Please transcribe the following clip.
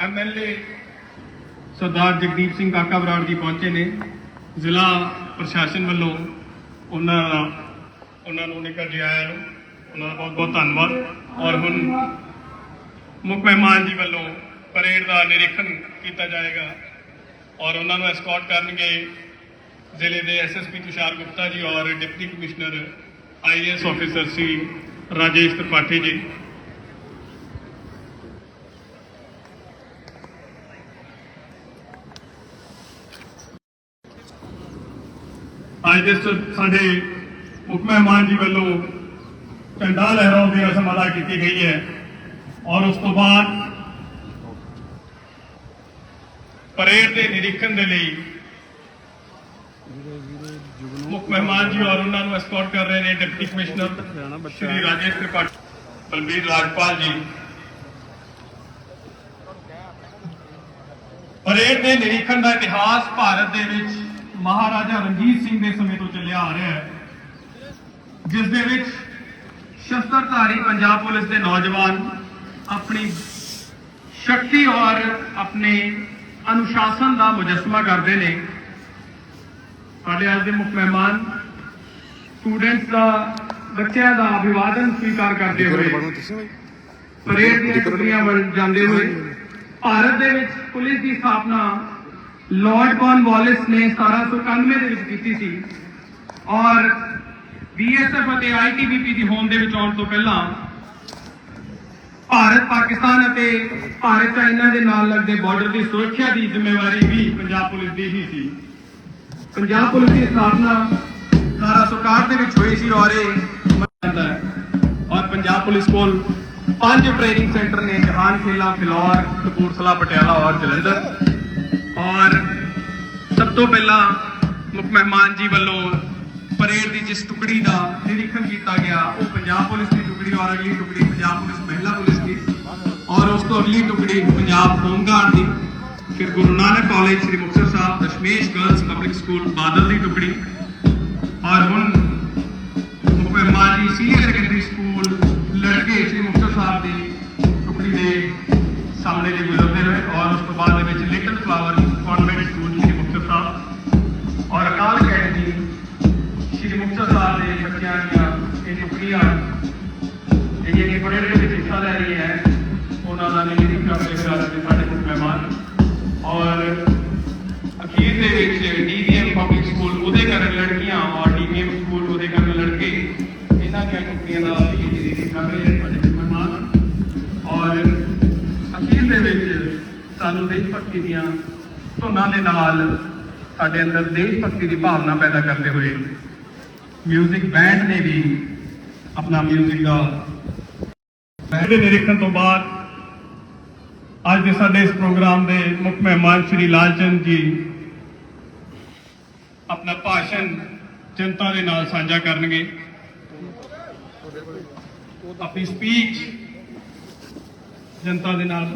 MLA ਸਰਦਾਰ ਜਗਦੀਪ ਸਿੰਘ ਕਾਕਾ ਬਰਾੜ ਜੀ ਪਹੁੰਚੇ ਨੇ। ਜ਼ਿਲ੍ਹਾ ਪ੍ਰਸ਼ਾਸਨ ਵੱਲੋਂ ਉਹਨਾਂ ਦਾ ਉਹਨਾਂ ਨੂੰ ਨਿਕਲ ਜੀ ਆਇਆਂ ਨੂੰ ਉਹਨਾਂ ਦਾ ਬਹੁਤ ਬਹੁਤ ਧੰਨਵਾਦ। ਔਰ ਹੁਣ ਮੁੱਖ ਮਹਿਮਾਨ ਜੀ ਵੱਲੋਂ ਪਰੇਡ ਦਾ ਨਿਰੀਖਣ ਕੀਤਾ ਜਾਏਗਾ। ਔਰ ਉਹਨਾਂ ਨੂੰ ਐਸਕੌਰਟ ਕਰਨਗੇ ਜ਼ਿਲ੍ਹੇ ਦੇ ਐਸਐਸਪੀ ਤੁਸ਼ਾਰ ਗੁਪਤਾ ਜੀ ਔਰ ਡਿਪਟੀ ਕਮਿਸ਼ਨਰ ਆਈਐਸ ਆਫੀਸਰ ਸੀ ਰਾਜੇਸ਼ ਤ੍ਰਿਪਾਠੀ ਜੀ। ਅੱਜ ਦੇ ਸਾਡੇ ਮੁੱਖ ਮਹਿਮਾਨ ਜੀ ਵੱਲੋਂ ਝੰਡਾ ਲਹਿਰਾਉਣ ਦੀ ਰਸਮ ਅਦਾ ਕੀਤੀ ਗਈ ਹੈ ਔਰ ਉਸ ਤੋਂ ਬਾਅਦ ਪਰੇਡ ਦੇ ਨਿਰੀਖਣ ਦੇ ਲਈ ਮੁੱਖ ਮਹਿਮਾਨ ਜੀ ਔਰ ਉਹਨਾਂ ਨੂੰ ਐਸਕੌਰਟ ਕਰ ਰਹੇ ਨੇ deputy commissioner Shri Rajesh Tripathi, Balbir Rajpal ji. Parade ਦੇ ਨਿਰੀਖਣ ਦਾ ਇਤਿਹਾਸ ਭਾਰਤ ਦੇ ਵਿੱਚ ਮਹਾਰਾਜਾ ਰਣਜੀਤ ਸਿੰਘ ਦੇ ਸਮੇਂ ਤੋਂ ਚੱਲਿਆ ਆ ਰਿਹਾ ਹੈ ਜਿਸ ਦੇ ਵਿੱਚ ਸ਼ਸਤਰਧਾਰੀ ਪੰਜਾਬ ਪੁਲਿਸ ਦੇ ਨੌਜਵਾਨ ਆਪਣੀ ਸ਼ਕਤੀ ਔਰ ਆਪਣੇ ਅਨੁਸ਼ਾਸਨ ਦਾ ਮੁਜੱਸਮਾ ਕਰਦੇ ਨੇ। ਸਾਡੇ ਅੱਜ ਦੇ ਮੁੱਖ ਮਹਿਮਾਨ ਸਟੂਡੈਂਟਸ ਦਾ ਬੱਚਿਆਂ ਦਾ ਅਭਿਵਾਦਨ ਸਵੀਕਾਰ ਕਰਦੇ ਹੋਏ ਪਰੇਡ ਦੀਆਂ ਟੁਕੜੀਆਂ ਵੱਲ ਜਾਂਦੇ ਹੋਏ ਭਾਰਤ ਦੇ ਵਿੱਚ ਪੁਲਿਸ ਦੀ ਸਥਾਪਨਾ ਲਾਰਡ ਕਾਰਨਵਾਲਿਸ ਨੇ 1791 ਦੇ ਵਿੱਚ ਕੀਤੀ ਸੀ ਔਰ ਬੀਐਸਐਫ ਅਤੇ ਆਈਟੀਬੀਪੀ ਦੀ ਹੋਂਦ ਦੇ ਵਿੱਚ ਆਉਣ ਤੋਂ ਪਹਿਲਾਂ ਭਾਰਤ, ਪਾਕਿਸਤਾਨ ਅਤੇ ਭਾਰਤ ਚਾਈਨਾ ਦੇ ਨਾਲ ਲੱਗਦੇ ਬਾਰਡਰ ਦੀ ਸੁਰੱਖਿਆ ਦੀ ਜ਼ਿੰਮੇਵਾਰੀ ਵੀ ਪੰਜਾਬ ਪੁਲਿਸ ਦੀ ਹੀ ਸੀ। ਪੰਜਾਬ ਪੁਲਿਸ ਦੀ ਸਥਾਪਨਾ 1861 ਦੇ ਵਿੱਚ ਹੋਈ ਸੀ ਔਰ ਇਹ ਮੰਨਿਆ ਔਰ ਪੰਜਾਬ ਪੁਲਿਸ ਕੋਲ ਪੰਜ ਟ੍ਰੇਨਿੰਗ ਸੈਂਟਰ ਨੇ, ਜਹਾਨ ਖੇਲਾ, ਫਿਲੌਰ, ਕਪੂਰਥਲਾ, ਪਟਿਆਲਾ ਔਰ ਜਲੰਧਰ। ਔਰ ਸਭ ਤੋਂ ਪਹਿਲਾਂ ਮੁੱਖ ਮਹਿਮਾਨ ਜੀ ਵੱਲੋਂ ਪਰੇਡ ਦੀ ਜਿਸ ਟੁਕੜੀ ਦਾ ਨਿਰੀਖਣ ਕੀਤਾ ਗਿਆ, ਉਹ ਪੰਜਾਬ ਪੁਲਿਸ ਦੀ ਟੁਕੜੀ ਔਰ ਅਗਲੀ ਟੁਕੜੀ ਪੰਜਾਬ ਪੁਲਿਸ ਮਹਿਲਾ ਪੁਲਿਸ ਦੀ ਔਰ ਉਸ ਤੋਂ ਅਗਲੀ ਟੁਕੜੀ ਪੰਜਾਬ ਹੋਮਗਾਰਡ ਦੀ। ਫਿਰ Guru Nanak college Sri Muktsar Sahib, Dashmesh girls public school Badal ਦੀ ਟੁਕੜੀ। ਔਰ ਹੁਣ ਮੁੱਖ ਮਹਿਮਾਨ ਜੀ ਸੀਨੀਅਰ ਸੈਕੰਡਰੀ ਸਕੂਲ ਲੜਕੇ ਸ੍ਰੀ ਮੁਕਤਸਰ ਸਾਹਿਬ ਦੀ ਟੁਕੜੀ ਦੇ ਸਾਹਮਣੇ ਦੇ ਗੁਜ਼ਰਦੇ ਰਹੇ ਔਰ ਉਸ ਤੋਂ ਬਾਅਦ ਦੇ ਵਿੱਚ little flower convent Muktsar Sahib ਦੇ ਬੱਚਿਆਂ ਦੀਆਂ ਇਹ ਟੁਕੜੀਆਂ ਇਹ ਜਿਹੜੀ ਪਰੇਡ ਦੇ ਵਿੱਚ ਹਿੱਸਾ ਲੈ ਰਹੀ ਹੈ, ਉਹਨਾਂ ਦਾ ਨਿਰੀਖਣ ਕਰਦੇ ਹੋਏ ਦੇ ਸਾਡੇ ਮੁੱਖ ਮਹਿਮਾਨ ਔਰ ਅਖੀਰ ਦੇ ਵਿੱਚ ਡੀਵੀਐਮ ਪਬਲਿਕ ਸਕੂਲ, ਉਹਦੇ ਕਰਨ ਲੜਕੀਆਂ ਔਰ ਡੀਵੀਐਮ ਸਕੂਲ ਉਹਦੇ ਕਰਨ ਲੜਕੇ, ਇਹਨਾਂ ਦੀਆਂ ਟੁਕੜੀਆਂ ਦਾ ਅਸੀਂ ਨਿਰੀਖਣ ਕਰ ਰਹੇ ਹਾਂ ਸਾਡੇ ਮਹਿਮਾਨ ਔਰ ਅਖੀਰ ਦੇ ਵਿੱਚ ਸਾਨੂੰ ਦੇਸ਼ ਭਗਤੀ ਦੀਆਂ ਧੁਨਾਂ ਦੇ ਨਾਲ ਸਾਡੇ ਅੰਦਰ ਦੇਸ਼ ਭਗਤੀ ਦੀ ਭਾਵਨਾ ਪੈਦਾ ਕਰਦੇ ਹੋਏ ਮਿਊਜ਼ਿਕ ਬੈਂਡ ਨੇ ਵੀ ਆਪਣਾ ਮਿਊਜ਼ਿਕ ਦਾ ਬੈਂਡ ਦੇ ਨਿਰੀਖਣ ਤੋਂ ਬਾਅਦ ਅੱਜ ਦੇ ਸਾਡੇ ਇਸ ਪ੍ਰੋਗਰਾਮ ਦੇ ਮੁੱਖ ਮਹਿਮਾਨ ਸ਼੍ਰੀ ਲਾਲਚੰਦ ਜੀ ਆਪਣਾ ਭਾਸ਼ਣ ਜਨਤਾ ਦੇ ਨਾਲ ਸਾਂਝਾ ਕਰਨਗੇ। ਆਪਣੀ ਸਪੀਚ ਜਨਤਾ ਦੇ ਨਾਲ